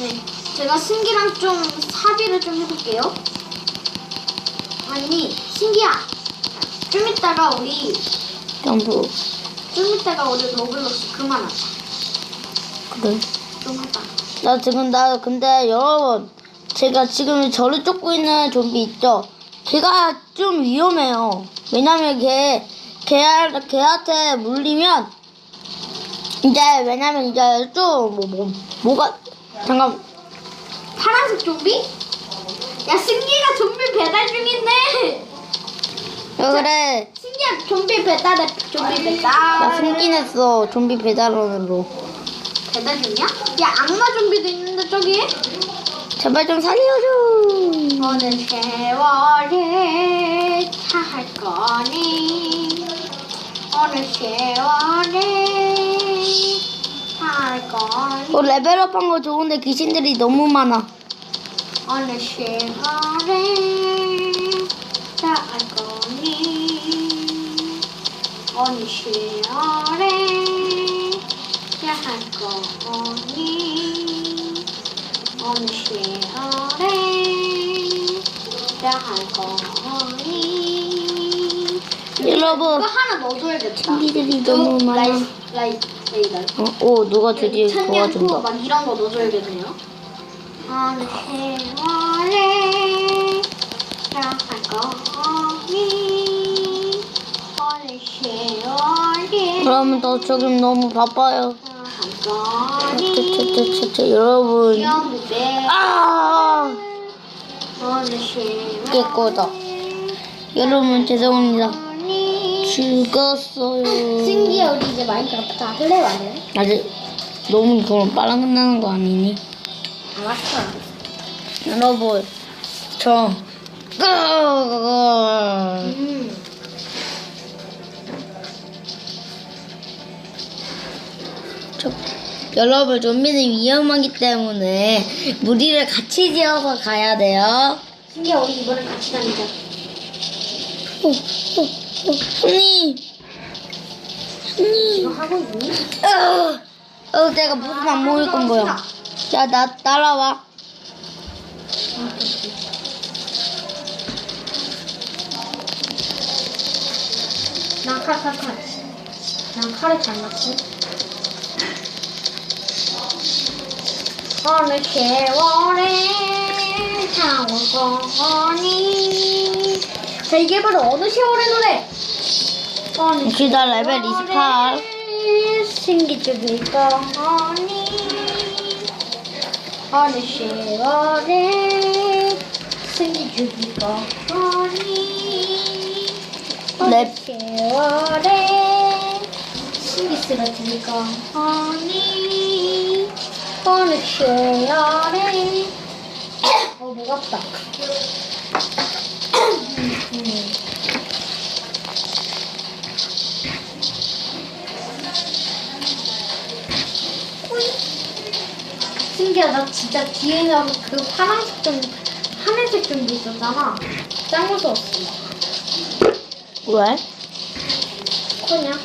네. 제가 승기랑 좀 사비를 좀 해볼게요. 아니, 승기야. 좀 이따가 우리, 점프. 좀 이따가 우리 로블록스 그만하자. 그래. 좀 하다. 나 지금 나 근데 여러분 제가 지금 저를 쫓고 있는 좀비 있죠? 걔가 좀 위험해요. 왜냐면 걔 걔, 걔한테 물리면 이제 왜냐면 이제 좀뭐 뭐, 뭐가 잠깐 파란색 좀비? 야, 승기가 좀비 배달 중인데! 야, 그래 승기야, 좀비 배달해, 좀비 배달. 나 승진했어 좀비 배달원으로 배달 중이야? 야, 악마 좀비도 있는데, 저기? 제발 좀 살려줘. 어느 세월에 다할 거니? 어느 거니? 어, 레벨업 한 거 좋은데 귀신들이 너무 많아. 어느 거니? 어느 거니? 어느 거니? 여러분. 그거 하나 넣어줘야겠다. 좀비들이 너무 많아. 라이, 라이, 어, 오 누가 드디어 천년후 도와준다. 막 이런 거 넣어줘야겠네요. 어느 세월에 거니? 어느 세월에 그러면 저 지금 너무 바빠요. 다할 거니? 여러분. 아 어느 세월에 깨꼬다. 여러분 죄송합니다. 죽었어요. 승기야 우리 이제 마인크래프트 할래 말래? 아직 너무 그럼 빨라 끝나는 거 아니니? 알았어. 여러분 저 끄- 음. 저, 여러분 좀비는 위험하기 때문에 무리를 같이 지어서 가야 돼요. 승기야 우리 이번에 같이 다니자. 어, 어, 어, 언니, 언니. 하고? 어, 어, 내가 무슨 안 먹을 건 뭐야? 야, 나 따라와. 난 칼, 칼, 칼. 난 칼을 잘 맞지. 어느 세월에 향올 거니. 자, 이게 바로 어느 세월의 노래. 어느 역시 나 레벨 28. 신기적일 거니. 어느 세월에 신기적일 거니. 어느 네. 세월에 신기 쓰러질 거니. 어느 세월에 어, 무겁다. 음. 신기하다. 나 진짜 뒤에 있는 그 파란색 좀, 하늘색 좀비 있었잖아. 짱 무서웠어. 왜? 그냥.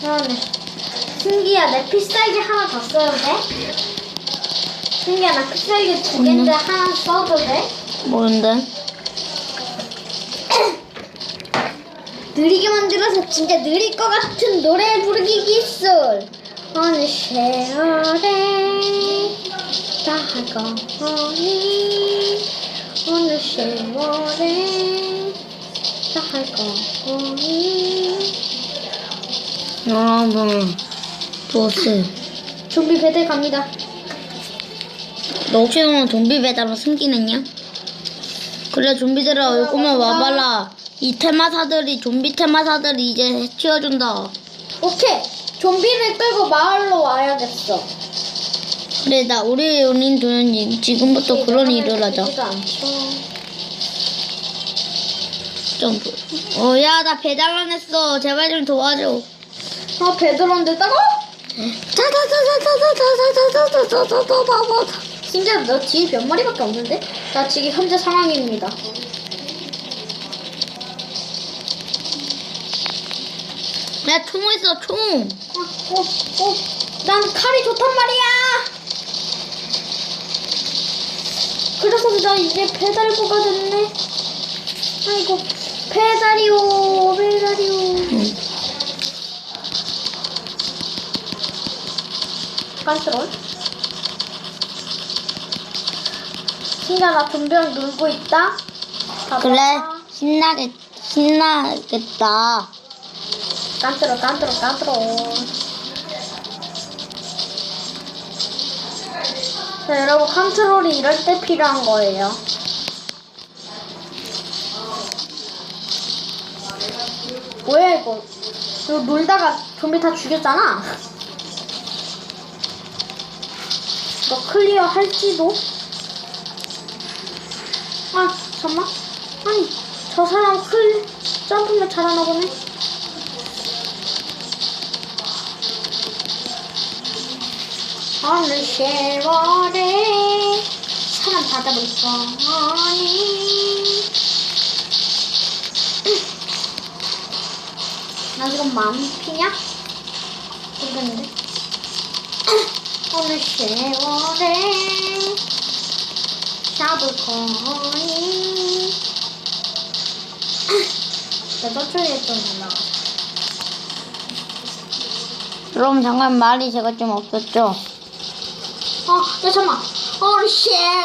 그러네. 승기야, 내 필살기 하나 더 써도 돼? 승기야, 나 필살기 두 개인데 하나 써도 돼? 뭔데? 느리게 만들어서 진짜 느릴 것 같은 노래 부르기 기술. 어느 세월에 다할 거니 어느 세월에 다할 거니 여러분, 보스. 좀비 배달 갑니다. 너 혹시 오늘 좀비 배달로 숨기느냐? 그래, 좀비들아, 요거만 와봐라. 이 테마사들이, 좀비 테마사들이 이제 치워준다. 오케이. 좀비를 끌고 마을로 와야겠어. 그래, 나, 우리 연인 도현이 지금부터 그런 일을 하자. 점프. 어, 야, 나 배달 안 했어. 제발 좀 도와줘. 아 배달원 됐다고? 심지어 너 뒤에 몇 마리밖에 없는데? 나 지금 현재 상황입니다. 야, 총 있어, 총! 어, 어, 어. 난 칼이 좋단 말이야! 그래서 나 이제 배달고가 됐네. 아이고, 배달이오, 배달이오. 컨트롤. 신기하 나 좀비랑 놀고 있다. 봐봐. 그래, 신나겠, 신나겠다. 깐트로 깐트로 깐트로 자 여러분 컨트롤이 이럴 때 필요한 거예요 뭐야 이거 이거 놀다가 좀비 다 죽였잖아 너 클리어 할지도? 아 잠만. 아니 저 사람 클 점프를 잘하나 보네. 어느 세월에 사람 받아볼 거니? 나 지금 마음 피냐? 모르겠는데 어느 세월에 나 저쪽에 좀 올라가 여러분, 잠깐 말이 제가 좀 없었죠? 어, 야, 잠깐만. 쉣.